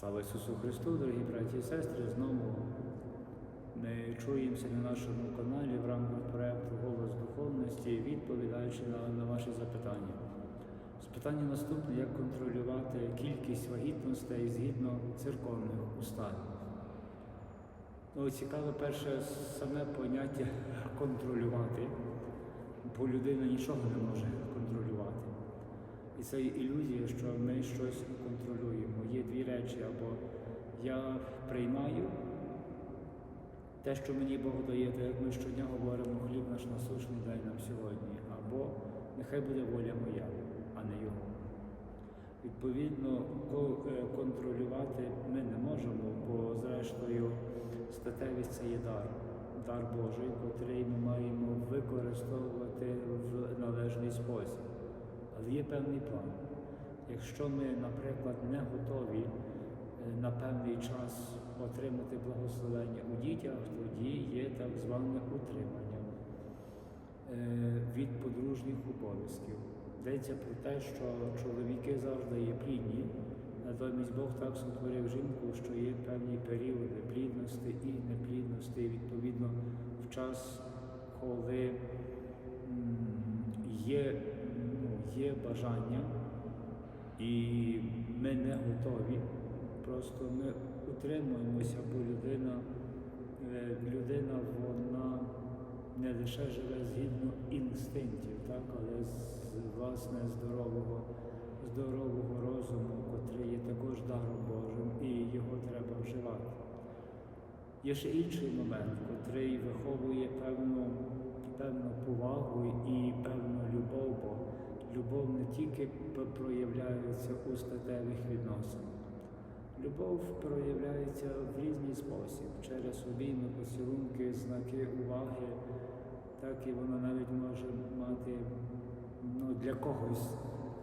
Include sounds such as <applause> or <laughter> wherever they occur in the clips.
Слава Ісусу Христу, дорогі браті і сестри, знову ми чуємося на нашому каналі в рамках проєкту Голос духовності, відповідаючи на, на ваші запитання. Запитання наступне, як контролювати кількість вагітностей згідно церковних устав. Ну, цікаве перше саме поняття <laughs> контролювати, бо людина нічого не може контролювати. І це ілюзія, що ми щось речі, або я приймаю те, що мені Бог дає, так як ми щодня говоримо, хліб наш насущний дай нам сьогодні, або нехай буде воля моя, а не його. Відповідно, е, контролювати ми не можемо, бо зрештою статевість це є дар, дар Божий, котрий ми маємо використовувати в належний спосіб. Але є певний план. Якщо ми, наприклад, не готові е, на певний час отримати благословення у дітях, тоді є так зване утримання е, від подружніх обов'язків. Йдеться про те, що чоловіки завжди є плідні, натомість Бог так сотворив жінку, що є певні періоди плідності і неплідності, відповідно в час, коли є, ну, є бажання, і ми не готові, просто ми утримуємося, бо людина, е, людина вона не лише живе згідно інстинктів, так, але з власне здорового, здорового розуму, котрий є також даром Божим, і його треба вживати. Є ще інший момент, котрий виховує певну, певну повагу і певну любов не тільки проявляється у статевих відносинах. Любов проявляється в різний спосіб, через обійми, поцілунки, знаки уваги, так і вона навіть може мати ну, для когось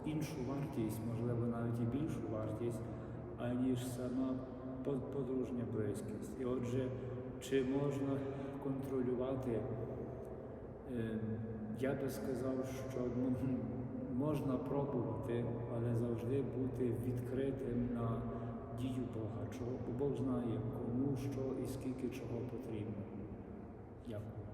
іншу вартість, можливо, навіть і більшу вартість, аніж сама подружня близькість. І отже, чи можна контролювати? Е, Я би сказав, що ну, можна пробувати, але завжди бути відкритим на дію Бога, чого, бо Бог знає, кому що і скільки чого потрібно. Дякую.